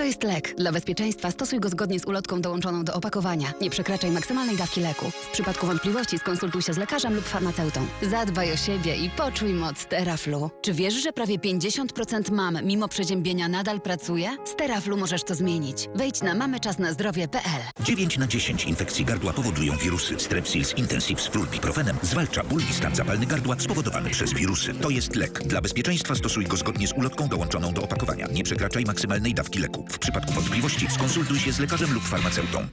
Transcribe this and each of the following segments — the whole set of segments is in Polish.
To jest lek. Dla bezpieczeństwa stosuj go zgodnie z ulotką dołączoną do opakowania. Nie przekraczaj maksymalnej dawki leku. W przypadku wątpliwości skonsultuj się z lekarzem lub farmaceutą. Zadbaj o siebie i poczuj moc Teraflu. Czy wiesz, że prawie 50% mam mimo przeziębienia nadal pracuje? Z Teraflu możesz to zmienić. Wejdź na mameczasnazdrowie.pl 9 na 10 infekcji gardła powodują wirusy. Strepsils intensiv z fluorbiprofenem zwalcza ból i stan zapalny gardła spowodowany przez wirusy. To jest lek. Dla bezpieczeństwa stosuj go zgodnie z ulotką dołączoną do opakowania. Nie przekraczaj maksymalnej dawki leku. W przypadku wątpliwości skonsultuj się z lekarzem lub farmaceutą.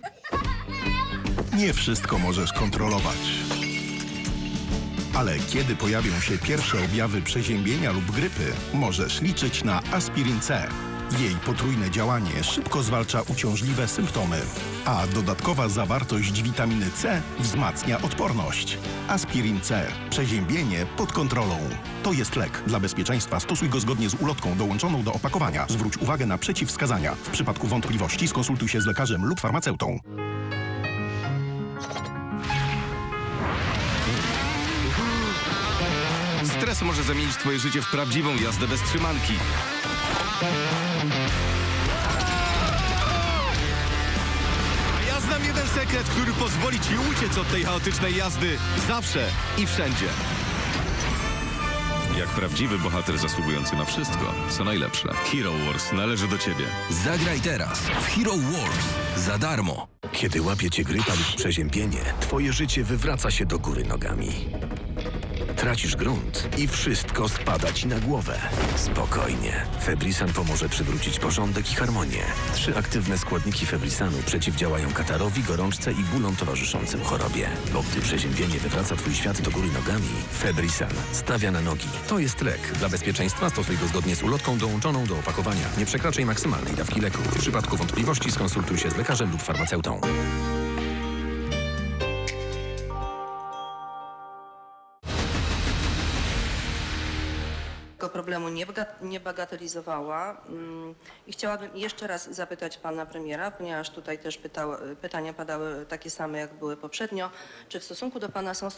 Nie wszystko możesz kontrolować. Ale kiedy pojawią się pierwsze objawy przeziębienia lub grypy, możesz liczyć na Aspirin C. Jej potrójne działanie szybko zwalcza uciążliwe symptomy, a dodatkowa zawartość witaminy C wzmacnia odporność. Aspirin C. Przeziębienie pod kontrolą. To jest lek. Dla bezpieczeństwa stosuj go zgodnie z ulotką dołączoną do opakowania. Zwróć uwagę na przeciwwskazania. W przypadku wątpliwości skonsultuj się z lekarzem lub farmaceutą. Stres może zamienić twoje życie w prawdziwą jazdę bez trzymanki. Sekret, który pozwoli ci uciec od tej chaotycznej jazdy zawsze i wszędzie. Jak prawdziwy bohater zasługujący na wszystko, co najlepsze. Hero Wars należy do ciebie. Zagraj teraz w Hero Wars za darmo. Kiedy łapie cię grypa lub przeziębienie, twoje życie wywraca się do góry nogami. Tracisz grunt i wszystko spada ci na głowę. Spokojnie. Febrisan pomoże przywrócić porządek i harmonię. Trzy aktywne składniki Febrisanu przeciwdziałają katarowi, gorączce i bólom towarzyszącym chorobie. Bo gdy przeziębienie wywraca twój świat do góry nogami, Febrisan stawia na nogi. To jest lek. Dla bezpieczeństwa stosuj go zgodnie z ulotką dołączoną do opakowania. Nie przekraczaj maksymalnej dawki leku. W przypadku wątpliwości skonsultuj się z lekarzem lub farmaceutą. Tego problemu nie, baga- nie bagatelizowała. Mm, i chciałabym jeszcze raz zapytać pana premiera, ponieważ tutaj też pytania padały takie same jak były poprzednio, czy w stosunku do pana są